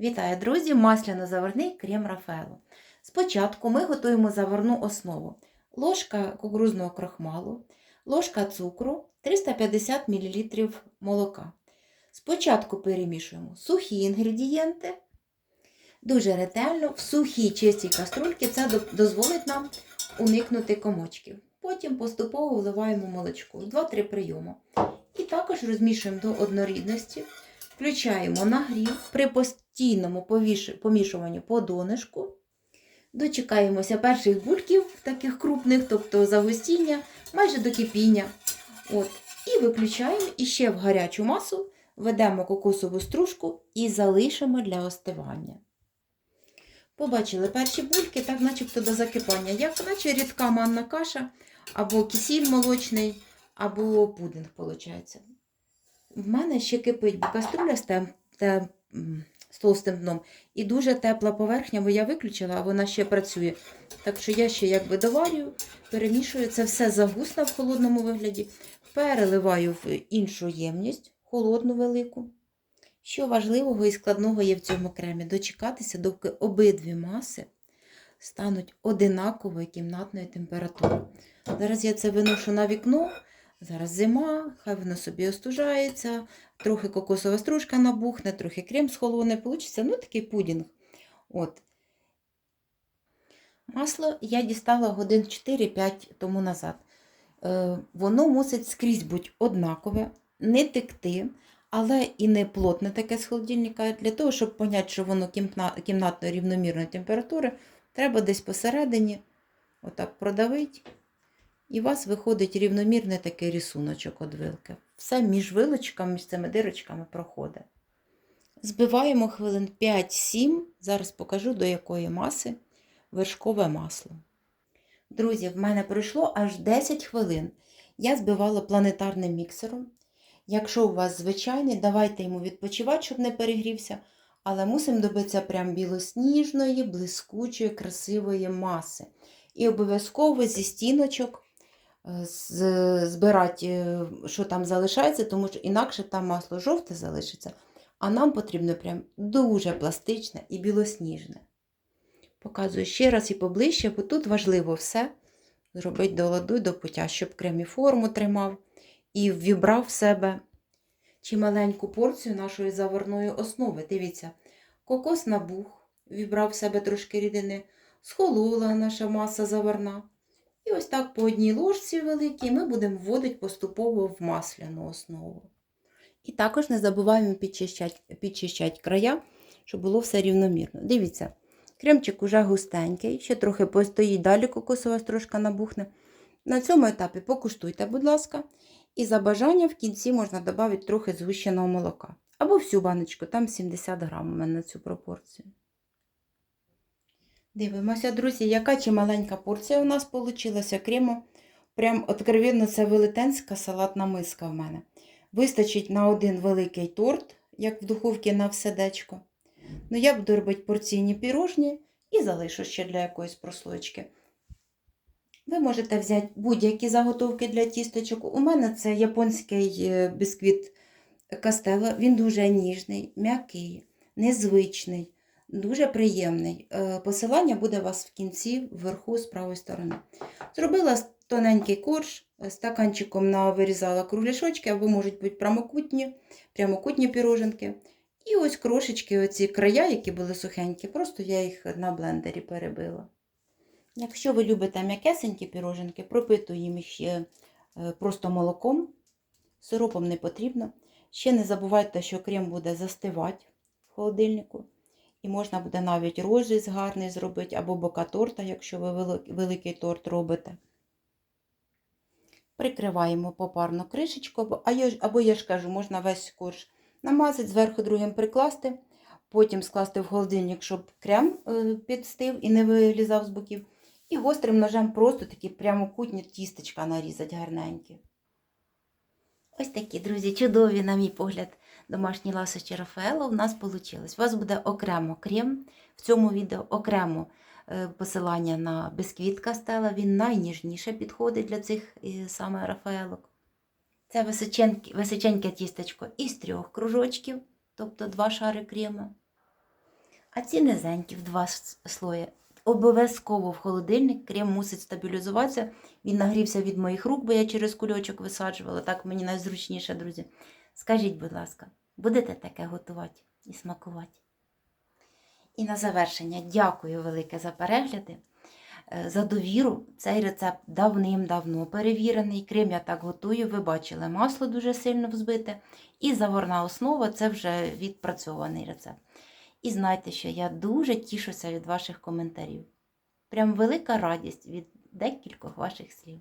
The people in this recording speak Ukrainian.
Вітаю, друзі! Масляно-заварний крем Рафаело. Спочатку ми готуємо заварну основу. Ложка кукурузного крахмалу, ложка цукру, 350 мл молока. Спочатку перемішуємо сухі інгредієнти. Дуже ретельно, в сухій чистій каструльці це дозволить нам уникнути комочків. Потім поступово вливаємо молочко, 2-3 прийоми. І також розмішуємо до однорідності. Включаємо нагрів при постійному помішуванні по донишку. Дочекаємося перших бульків, таких крупних, тобто загустіння, майже до кипіння. От. І виключаємо і ще в гарячу масу ведемо кокосову стружку і залишимо для остивання. Побачили перші бульки, так начебто до закипання, як наче рідка манна каша, або кисіль молочний, або пудинг, виходить. В мене ще кипить бо каструля з, тем, те- м, з толстим дном і дуже тепла поверхня, бо я виключила, а вона ще працює. Так що я ще якби доварюю, перемішую це все загусне в холодному вигляді, переливаю в іншу ємність, холодну велику. Що важливого і складного є в цьому кремі? Дочекатися, доки обидві маси стануть одинакової кімнатної температури. Зараз я це виношу на вікно. Зараз зима, хай воно собі остужається, трохи кокосова стружка набухне, трохи крем схолоне. Получиться ну, такий пудінг. От. Масло я дістала годин 4-5 тому назад. Е, воно мусить скрізь бути однакове, не текти, але і не плотне таке з холодильника. Для того, щоб поняти, що воно кімна- кімнатної рівномірної температури, треба десь посередині отак продавити. І у вас виходить рівномірний такий рисуночок від вилки. Все між вилочками, між цими дирочками проходить. Збиваємо хвилин 5-7. Зараз покажу до якої маси вершкове масло. Друзі, в мене пройшло аж 10 хвилин. Я збивала планетарним міксером. Якщо у вас звичайний, давайте йому відпочивати, щоб не перегрівся. Але мусимо добитися прям білосніжної, блискучої, красивої маси. І обов'язково зі стіночок збирати, е, що там залишається, тому що інакше там масло жовте залишиться. А нам потрібно прям дуже пластичне і білосніжне. Показую ще раз і поближче, бо тут важливо все зробити до ладу й до пуття, щоб крем і форму тримав і вібрав в себе чималеньку порцію нашої заварної основи. Дивіться, кокос набух, вібрав в себе трошки рідини, схолола наша маса заварна. І ось так по одній ложці великій ми будемо вводити поступово в масляну основу. І також не забуваємо підчищати, підчищати края, щоб було все рівномірно. Дивіться, кремчик уже густенький, ще трохи постоїть, далі кокосова стружка набухне. На цьому етапі покуштуйте, будь ласка, і за бажанням в кінці можна додати трохи згущеного молока. Або всю баночку, там 70 грам у мене на цю пропорцію. Дивимося, друзі, яка чи маленька порція у нас вийшла крему. Прям откровенно це велетенська салатна миска в мене. Вистачить на один великий торт, як в духовці на вседечко. Ну, я буду робити порційні пірожні і залишу ще для якоїсь прослойки. Ви можете взяти будь-які заготовки для тісточок. У мене це японський е, бісквіт Кастело. Він дуже ніжний, м'який, незвичний, дуже приємний. Е, Посилання буде у вас в кінці, вверху, з правої сторони. Зробила тоненький корж, е, стаканчиком вирізала кругляшочки, або можуть бути прямокутні, прямокутні піроженки. І ось крошечки, оці края, які були сухенькі, просто я їх на блендері перебила. Якщо ви любите м'якесенькі піроженки, пропитуємо ще е, просто молоком, сиропом не потрібно. Ще не забувайте, що крем буде застивати в холодильнику. І можна буде навіть розріз гарний зробити, або бока торта, якщо ви великий торт робите. Прикриваємо попарно кришечку, або- я ж- кажу, можна весь корж намазати, зверху другим прикласти, потім скласти в холодильник, щоб крем е, підстив і не вилізав з боків. І гострим ножем просто такі прямокутні тістечка нарізати гарненькі. Ось такі, друзі, чудові, на мій погляд, домашні ласощі Рафаело в нас вийшло. У вас буде окремо крем. В цьому відео окремо е, посилання на бісквіт Кастела. Він найніжніше підходить для цих е, саме Рафаелок. Це височеньке, височеньке тістечко із трьох кружочків, тобто два шари крему. А ці низенькі в два слої. Обов'язково в холодильник, крем мусить стабілізуватися. Він нагрівся від моїх рук, бо я через кульочок висаджувала. Так мені найзручніше, друзі. Скажіть, будь ласка, будете таке готувати і смакувати? І на завершення дякую велике за перегляди, е, за довіру. Цей рецепт давним-давно перевірений. Крем я так готую. Ви бачили, масло дуже сильно взбите. І заварна основа це вже відпрацьований рецепт. І знайте, що я дуже тішуся від ваших коментарів. Прям велика радість від декількох ваших слів.